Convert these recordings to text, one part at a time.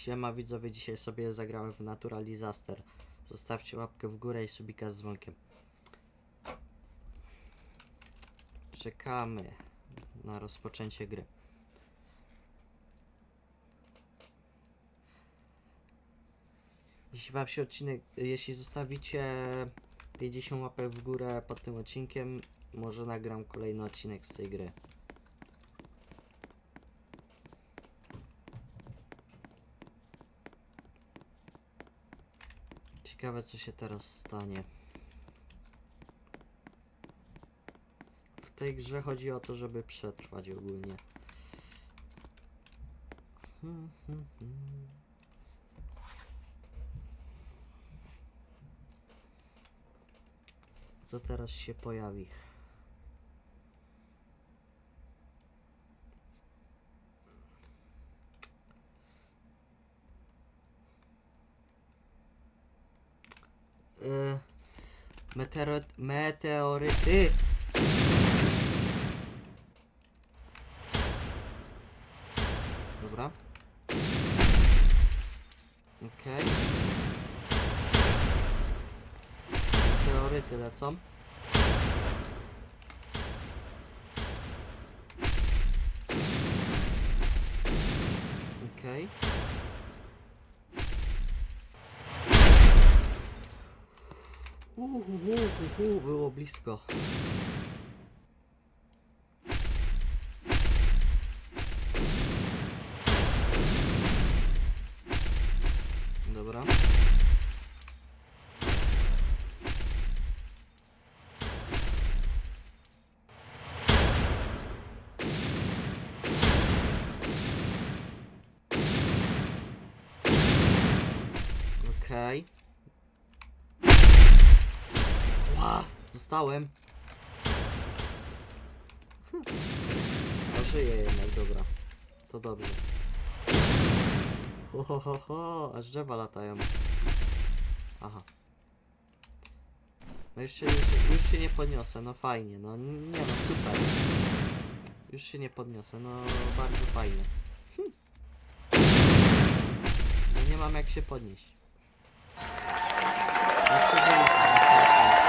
Siema widzowie, dzisiaj sobie zagramy w Natural Disaster. Zostawcie łapkę w górę i subika z dzwonkiem. Czekamy na rozpoczęcie gry. Jeśli wam się odcinek, jeśli zostawicie 50 łapek w górę pod tym odcinkiem, może nagram kolejny odcinek z tej gry. Ciekawe co się teraz stanie. W tej grze chodzi o to, żeby przetrwać ogólnie. Hmm, hmm, hmm. Co teraz się pojawi? Meteoro, meteoryty. Dobra. Okej. Meteoryty lecą. Okej. Uhuhu, było blisko. Dobra. Okej. Ła, dostałem. Hm. A żyję jednak, dobra. To dobrze. Ho, ho, ho, aż drzewa latają. Aha. No już się, już, już się nie podniosę, no fajnie, no nie no, super. Już się nie podniosę, no bardzo fajnie. Hm. No nie mam jak się podnieść. No przegraliśmy, no co jeszcze?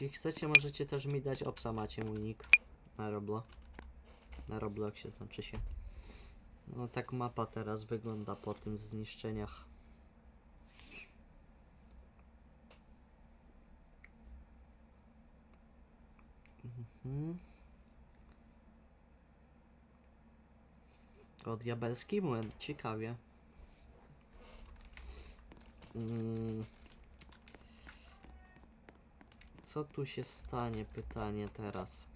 Jeśli chcecie, możecie też mi dać obsa, macie mój nick na Roblo. Na Robloxie znaczy się. No tak mapa teraz wygląda po tym zniszczeniach. Mhm. O diabelski młyn, ciekawie. Mm. Co tu się stanie? Pytanie teraz.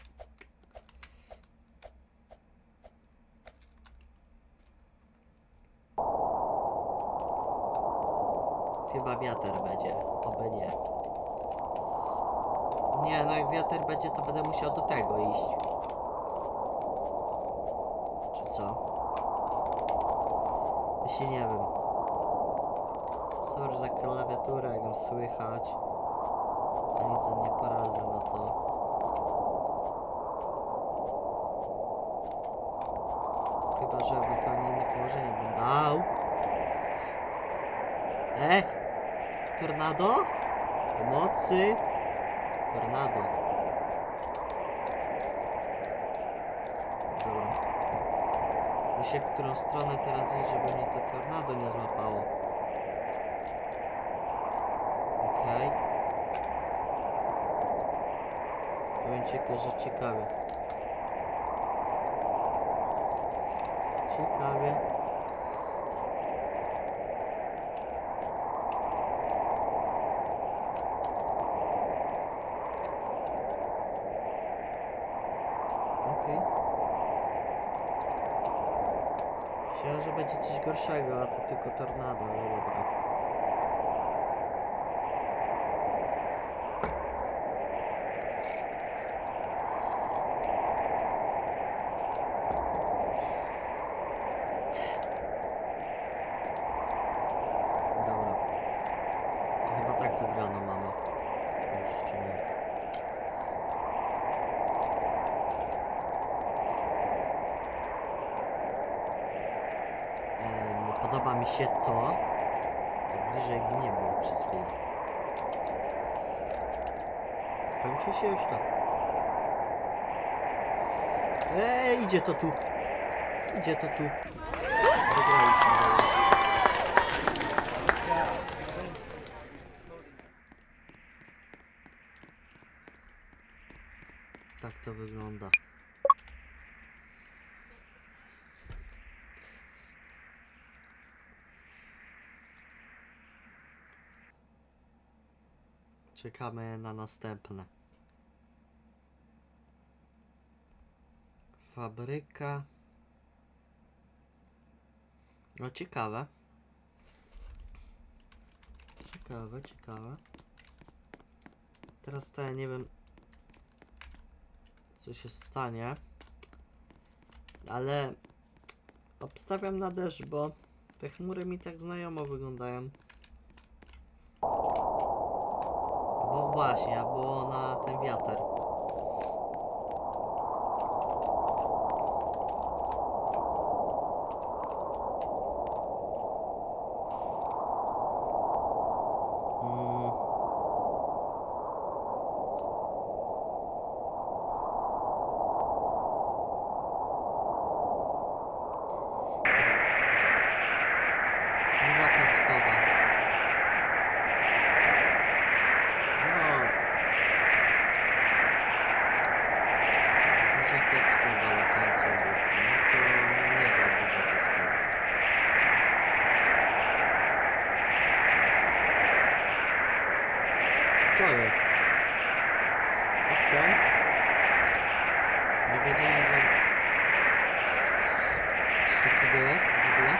Chyba wiater będzie, oby nie. Nie, no jak wiater będzie, to będę musiał do tego iść. Czy co? Jeśli nie wiem. Sorry za klawiaturę, jak ją słychać. Nic nie poradzę na to. Chyba, że ewentualnie inne położenie bym dał. E! Tornado? Pomocy! Tornado. Dobra. Myślę, w którą stronę teraz iść, żeby mnie to tornado nie złapało. Okej. Powiem ci tylko, że ciekawie. Ciekawie. Okej. Myślałem, że będzie coś gorszego, a to tylko tornado, ale. Dobra. wygrana mamy. Jeszcze nie. Ehm, podoba mi się to. To bliżej nie było przez chwilę. Kończy się już to. Eee, idzie to tu. Idzie to tu. Wygraliśmy. To wygląda. Czekamy na następne. Fabryka. No ciekawe. Ciekawe, ciekawe. Teraz to ja nie wiem co się stanie. Ale obstawiam na deszcz, bo te chmury mi tak znajomo wyglądają. Bo właśnie, albo na ten wiatr. Mm. Burza piaskowa. No. Burza piaskowa latająca obok. No to niezła burza piaskowa. Co jest? Okej. Nie wiedziałem, że coś takiego jest w ogóle.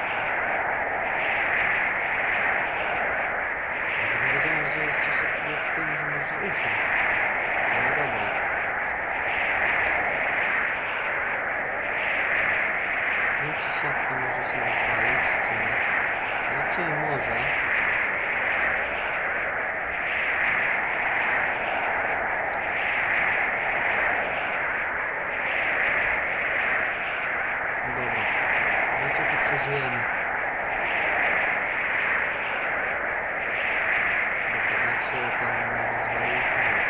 Nie wiedziałem, że jest coś takiego w tym, że można usiąść. Ale dobra. Wiem, czy siatka może się rozwalić, czy nie. Raczej może. Dobra. Raczej to przeżyjemy. Dobra, jak się tam nie rozwali, to nie.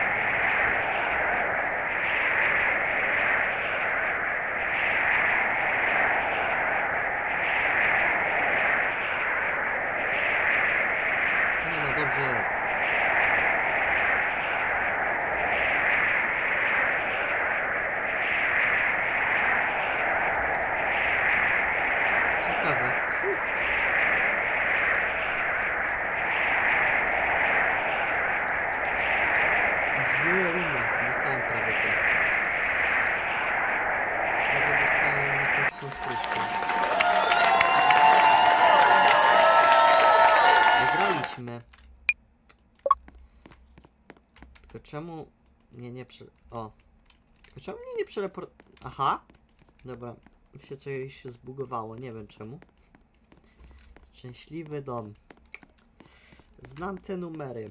Okej. Nie no, dobrze jest. Ciekawe. Wieruna. Dostałem prawie tym. Dostałem jakąś konstrukcję. Wygraliśmy. Tylko czemu... Nie, nie prze... O. Tylko czemu mnie nie przeleport... Aha. Dobra. Się coś się zbugowało, nie wiem czemu. Szczęśliwy dom. Znam te numery.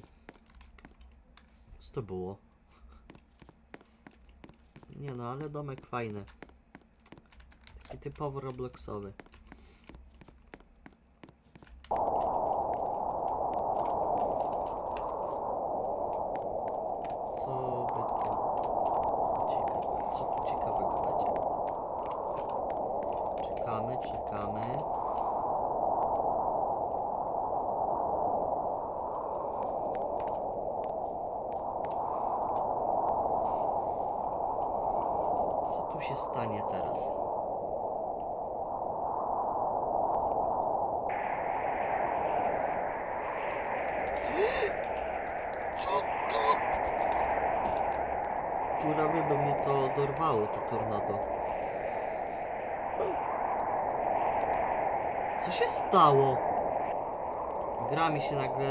Co to było? Nie no, ale domek fajny. Taki typowo robloxowy. Co by to ciekawe, co tu ciekawego będzie? Czekamy, czekamy. Co tu się stanie teraz? Co to? Prawie by mnie dorwało, to tornado. Co się stało? Gra mi się nagle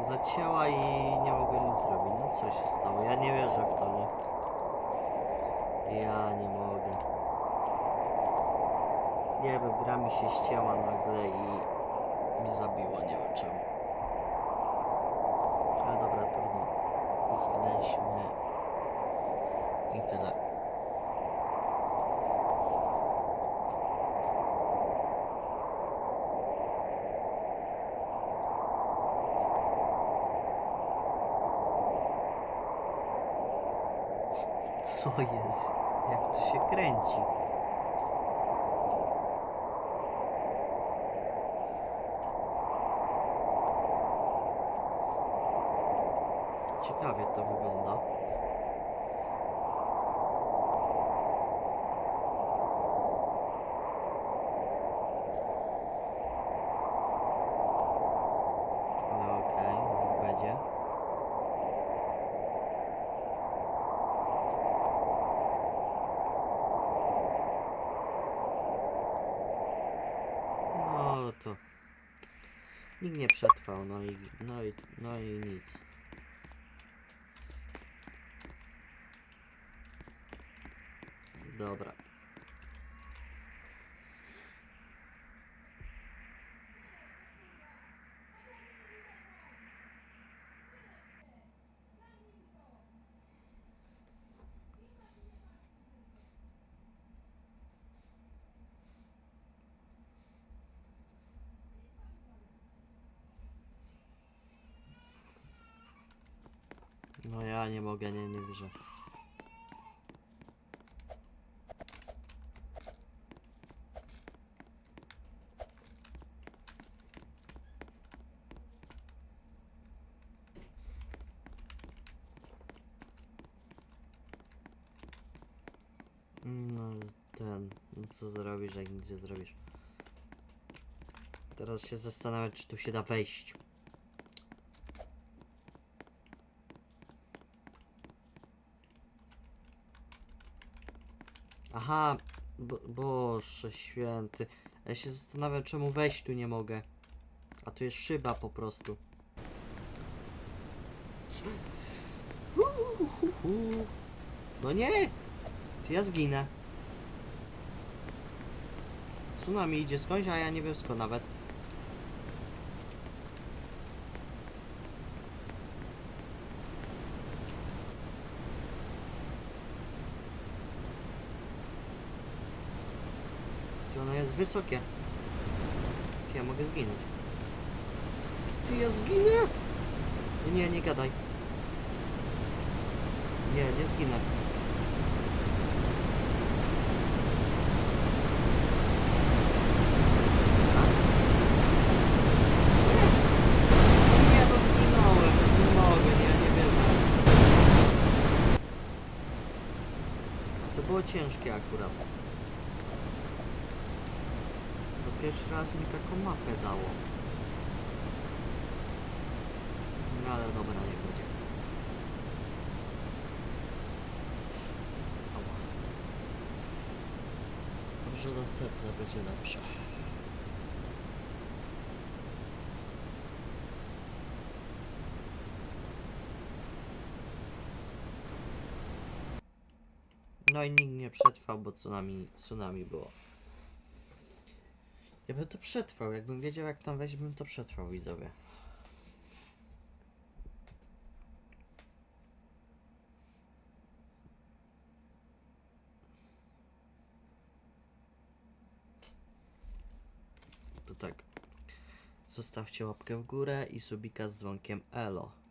zacięła i nie mogłem nic zrobić. No co się stało? Ja nie wierzę w to, nie? Ja nie mogę. Nie wiem, gra mi się ścięła nagle i mi zabiło, nie wiem czemu. Ale dobra, trudno. Zginęliśmy. I tyle. Co jest? Jak to się kręci? Ciekawie to wygląda. Nie przetrwał, no i no i no i nic. Dobra. No nie mogę, nie, nie wierzę. No ten, no co zrobisz, jak nic nie zrobisz? Teraz się zastanawiam, czy tu się da wejść. Aha, bo, Boże święty. Ja się zastanawiam, czemu wejść tu nie mogę. A tu jest szyba po prostu. No nie! To ja zginę. Tsunami idzie skądś, a ja nie wiem skąd nawet. Ty ono jest wysokie. Ty ja mogę zginąć. Ty ja zginę! Nie, nie gadaj. Nie, nie zginę. No zginąłem. Nie mogę, nie, nie wierzę. To było ciężkie akurat. To pierwszy raz mi taką mapę dało. No ale dobra, nie będzie. Ała. Może następne będzie lepsze. No i nikt nie przetrwał, bo tsunami, tsunami było. Ja bym to przetrwał, jakbym wiedział jak tam wejść, bym to przetrwał, widzowie. To tak. Zostawcie łapkę w górę i subika z dzwonkiem Elo.